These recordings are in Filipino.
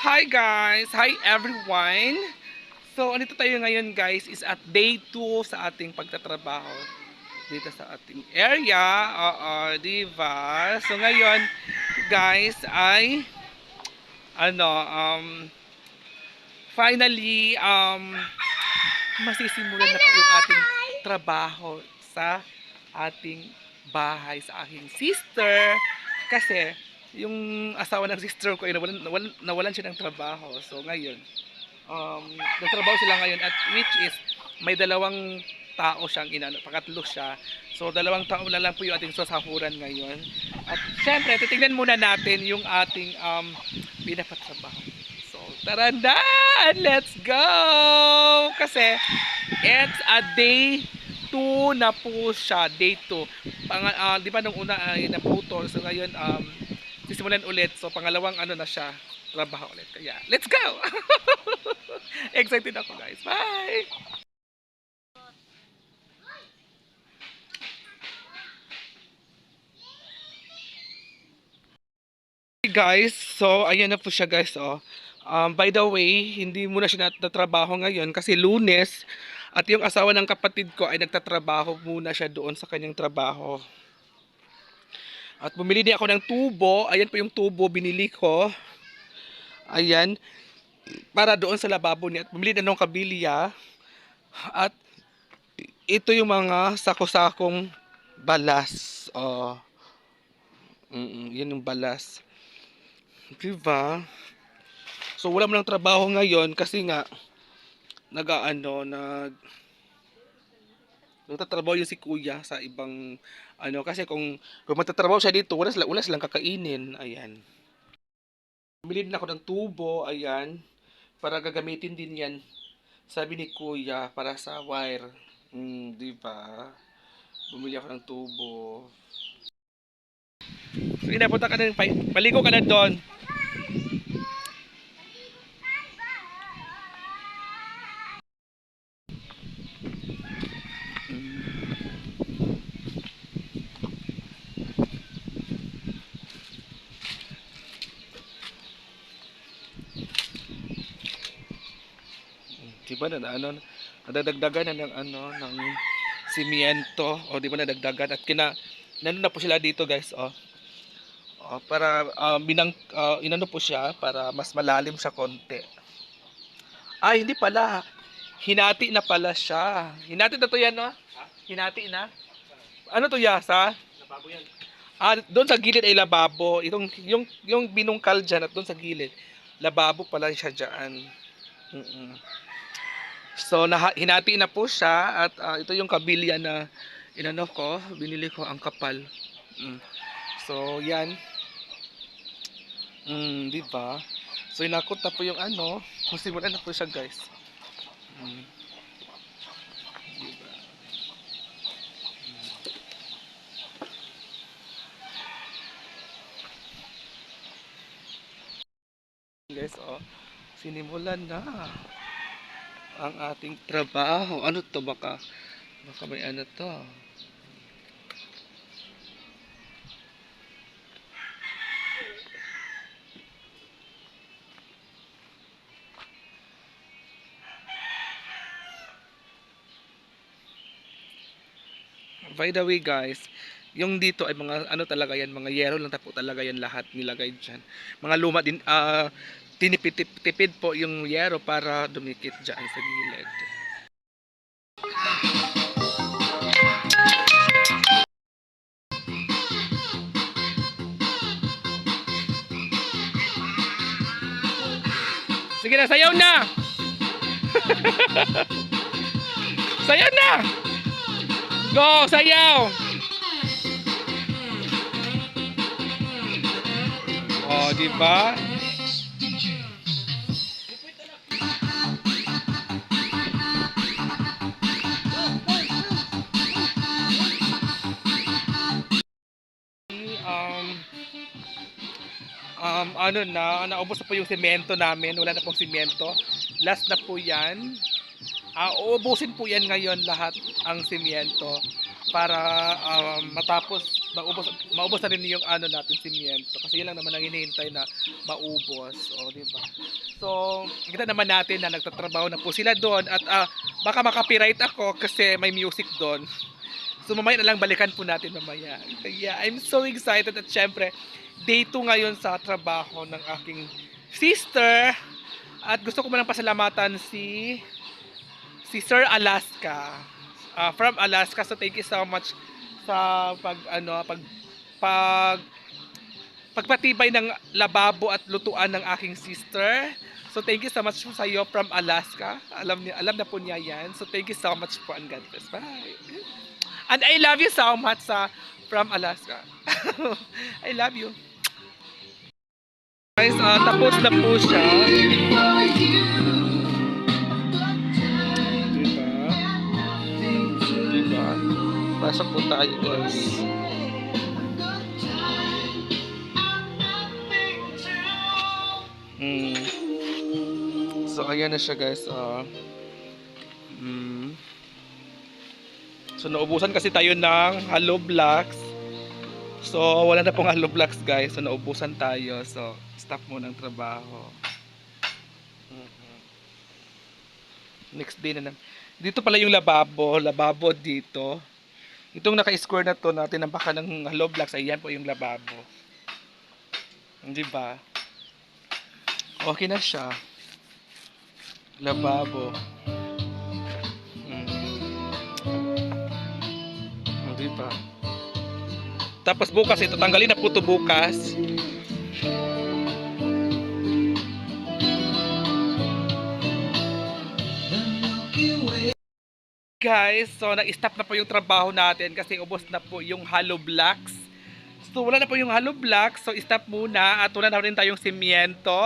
Hi guys! Hi everyone! So, andito tayo ngayon guys is at day 2 sa ating pagtatrabaho dito sa ating area. Oo, diba? So, ngayon guys ay ano, um, finally, um, masisimulan na po yung ating trabaho sa ating bahay sa aking sister kasi yung asawa ng sister ko ay nawalan, nawalan, nawalan siya ng trabaho. So ngayon, um, nagtrabaho sila ngayon at which is may dalawang tao siyang inano, pangatlo siya. So dalawang tao na lang po yung ating sasahuran ngayon. At syempre, titignan muna natin yung ating um, pinapatrabaho. So tara na! Let's go! Kasi it's a day 2 na po siya, day 2. Pang, ah, di ba nung una ay naputol, so ngayon um, sisimulan ulit. So pangalawang ano na siya, trabaho ulit. Kaya, let's go! Excited ako guys. Bye! Hey guys, so ayan na po siya guys oh. Um, by the way, hindi muna siya natatrabaho ngayon kasi lunes at yung asawa ng kapatid ko ay nagtatrabaho muna siya doon sa kanyang trabaho. At bumili din ako ng tubo. Ayan po yung tubo binili ko. Ayan. Para doon sa lababo niya. At bumili na ng kabilya. At ito yung mga sako-sakong balas. Oh. Mm yan yung balas. Diba? So wala mo ng trabaho ngayon kasi nga nag-ano nag nagtatrabaho yung si kuya sa ibang ano kasi kung kung magtatrabaho siya dito wala sila wala silang kakainin. Ayan. Bumili din ako ng tubo ayan para gagamitin din yan sabi ni kuya para sa wire. Mm, di ba? Bumili ako ng tubo. So inapunta ka na pa- paligo ka na doon di ba na ano nadadagdagan na ng ano ng simiento o di ba nadagdagan at kina nandun na po sila dito guys oh Oh, para ah, binang ah, inano po siya para mas malalim siya konti. Ay, hindi pala. Hinati na pala siya. Hinati na to yan, no? Hinati na. Ano to, Yasa? Lababo yan. Ah, doon sa gilid ay lababo. Itong yung yung binungkal diyan at doon sa gilid. Lababo pala siya diyan. Mm. So naha, hinati na po siya at ah, ito yung kabilya na inano ko, binili ko ang kapal. Mm. So yan. Mm, di ba? So inakot na po yung ano, musimulan na po siya, guys. Mm. Di ba? guys oh sinimulan na ang ating trabaho. Ano to baka? Baka may ano to. By the way guys yung dito ay mga ano talaga yan mga yero lang po talaga yan lahat nilagay dyan. Mga luma din ah tinipid-tipid po yung yero para dumikit dyan sa gilid. Sige na, sayaw na! sayaw na! Go, sayaw! Oh, di ba? Um, ano na, naubos na po yung semento namin. Wala na pong semento. Last na po yan. Ah, uubusin po yan ngayon lahat ang semento. para um, matapos maubos maubos na rin yung ano natin simiento kasi yun lang naman ang hinihintay na maubos o di ba so kita naman natin na nagtatrabaho na po sila doon at ah, baka makapiright ako kasi may music doon so mamaya na lang balikan po natin mamaya yeah I'm so excited at syempre day 2 ngayon sa trabaho ng aking sister at gusto ko man pasalamatan si si Sir Alaska uh, from Alaska. So thank you so much sa pag ano pag pag pagpatibay ng lababo at lutuan ng aking sister. So thank you so much sa iyo from Alaska. Alam niya alam na po niya 'yan. So thank you so much po and God bless. Bye. And I love you so much sa from Alaska. I love you. Guys, ah, tapos na po siya. Diba? Diba? Pasok po tayo guys. Mm. So ayan na siya guys. ah. Mm. So naubusan kasi tayo ng hollow blocks. So wala na pong hollow blocks guys. So naubusan tayo. So stop muna ang trabaho. Mhm. Next day na naman. Dito pala yung lababo. Lababo dito. Itong naka-square na to natin ang baka ng blocks. Ayan po yung lababo. Di ba? Okay na siya. Lababo. Mm. Di ba? Tapos bukas ito tanggalin na po to bukas. Guys, so nag-stop na po yung trabaho natin kasi ubos na po yung hollow blocks. So wala na po yung hollow blocks, so stop muna at wala na rin tayong simyento.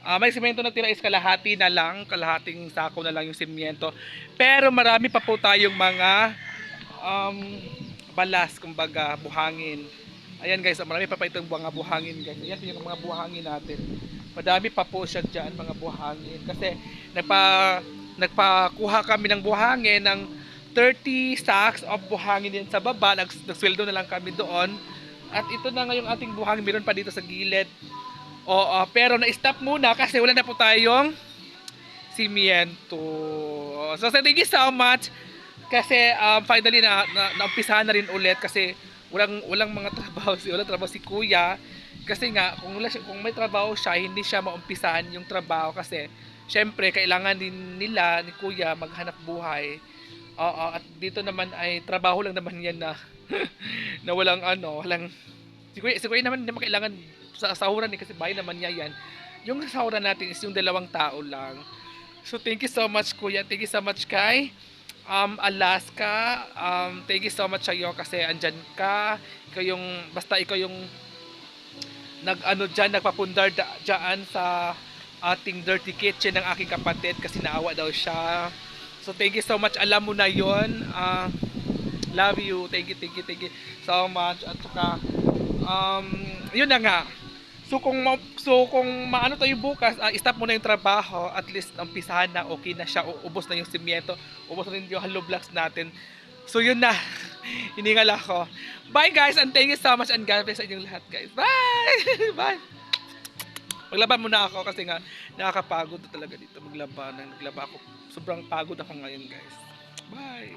Ah, may simyento na tira is kalahati na lang, kalahating sako na lang yung simyento. Pero marami pa po tayong mga um, balas, kumbaga, buhangin. Ayan guys, marami pa pa itong mga buhangin guys. Ayan yung mga buhangin natin. Madami pa po siya dyan, mga buhangin. Kasi nagpa, nagpakuha kami ng buhangin ng 30 sacks of buhangin din sa baba. Nags, nagsweldo na lang kami doon. At ito na nga yung ating buhangin. Meron pa dito sa gilid. Oo, pero na-stop muna kasi wala na po tayong simiento. So thank you so much. Kasi um, finally na, na naumpisahan na rin ulit kasi walang walang mga trabaho si walang trabaho si Kuya kasi nga kung wala kung may trabaho siya hindi siya maumpisahan yung trabaho kasi syempre kailangan din nila ni Kuya maghanap buhay. Oo, at dito naman ay trabaho lang naman yan na na walang ano, walang si Kuya, si Kuya naman hindi naman kailangan sa sahuran ni kasi bahay naman niya yan. Yung sahuran natin is yung dalawang tao lang. So thank you so much Kuya. Thank you so much kay um, Alaska. Um, thank you so much sa'yo kasi andyan ka. Ikaw yung, basta ikaw yung nag ano dyan, nagpapundar da, dyan sa ating dirty kitchen ng aking kapatid kasi naawa daw siya. So thank you so much. Alam mo na yon. Ah, love you. Thank you, thank you, thank you so much. At saka, um, yun na nga. So kung ma- so kung maano tayo bukas, ah, stop muna yung trabaho, at least umpisahan na okay na siya, ubos na yung simyento, ubos na yung hollow blocks natin. So yun na. Hiningal ako. Bye guys and thank you so much and God bless sa inyong lahat guys. Bye! Bye! Maglaba muna ako kasi nga nakakapagod na talaga dito maglaba. Nang naglaba ako. Sobrang pagod ako ngayon guys. Bye!